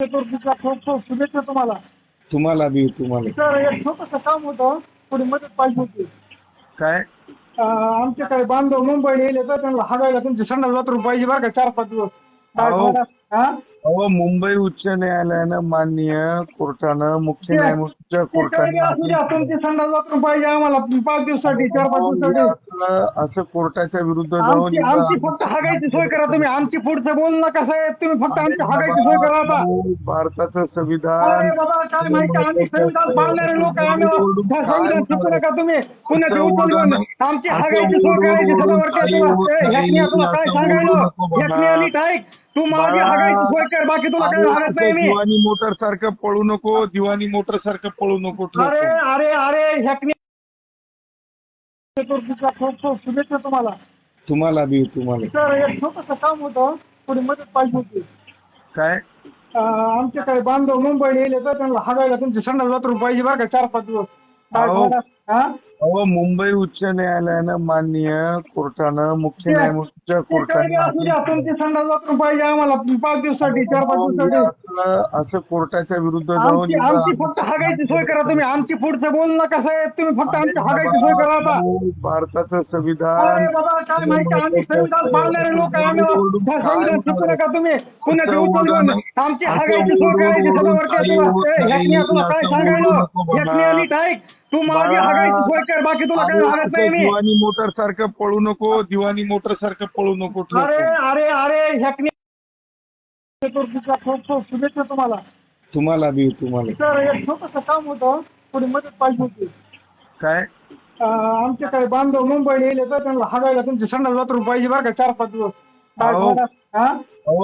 चतुर्थीच्या खूप खूप शुभेच्छा तुम्हाला तुम्हाला बी तुम्हाला सर एक छोटंसं काम होतं थोडी मदत पाहिजे होती काय अं, आमच्याकडे बांधव मुंबईला येले तर त्यांना हागायला तुमचे संडास बाथरूम पाहिजे बरं का चार पाच दिवस काय अहो. भाडं? हा? अहो मुंबई उच्च न्यायालयानं माननीय कोर्टानं मुख्य न्यायमूर्तीच्या कोर्टानं तुमचे संडास बाथरूम पाहिजे आम्हाला पाच दिवसासाठी चार पाच दिवसासाठी. असं- असं कोर्टाच्या विरुद्ध जाऊन आमची आमची फक्त हागायची सोय करा तुम्ही. आमची पुढचं बोल नका साहेब. तुम्ही फक्त आमची हागायची सोय करा आता. भारताचं अरे संविधान बाबा काय माहिती आम्ही संविधान पाळणारे लोक आहे. आम्ही त्या संविधान शिकू नका तुम्ही. पुण्याचे उचलून आमची हागायची सोय करायची सदावरती. तुला ए, ह्यातनी तुला काय सांगायलो? ह्यातनी नीट ऐक. तू माझी हागायची सोय कर बाकी तुला काय हागत नाही मी. दिवाणी मोटर सारखं पळू नको दिवाणी मोटर सारखं पळू नको अरे अरे अरे ह्यातनी चतुर्थीच्या खूप खूप शुभेच्छा तुम्हाला. तुम्हाला बी तुम्हाला. सर एक छोटंसं काम होतं थोडी मदत पाहिजे होती. काय? अं, आमच्याकडे बांधव मुंबईला येले तर त्यांना हागायला तुमचे संडास बाथरूम पाहिजे बरं का चार पाच दिवस. काय? हा? अहो मुंबई उच्च न्यायालयानं माननीय कोर्टानं मुख्य न्यायमूर्तीच्या ते नाही असू द्या, कोर्टानं तुमचे संडास बाथरूम पाहिजे आम्हाला. पाच दिवसासाठी चार पाच दिवसासाठी. असं- असं कोर्टाच्या विरुद्ध जाऊन आमची आमची फक्त हागायची सोय करा तुम्ही. आमची पुढचं बोल नका साहेब तुम्ही फक्त आमची हागायची सोय करा आता. भारताचं अरे संविधान बाबा काय माहिती? आम्ही संविधान पाळणारे लोक आहे आम्ही संविधान शिकू नका तुम्ही. पुण्याचे उचलून आमची हागायची सोय करायची सदावरती तुला ए, ह्यातनी तुला काय सांगायलो ह्यातनी नीट ऐक तू हागायची सोय कर बाकी तुला हागत नाही मी. दिवाणी मोटर सारखं पळू नको दिवाणी मोटर सारखं पळू नको अरे अरे अरे ह्यातनी चतुर्थीच्या खूप खूप शुभेच्छा तुम्हाला. तुम्हाला बी तुम्हाला. सर एक छोटंसं काम होतं थोडी मदत पाहिजे होती. काय? अं, आमच्याकडे बांधव मुंबईला येले तर त्यांना हागायला तुमचे संडास बाथरूम पाहिजे बरं का चार पाच दिवस काय? हा? अहो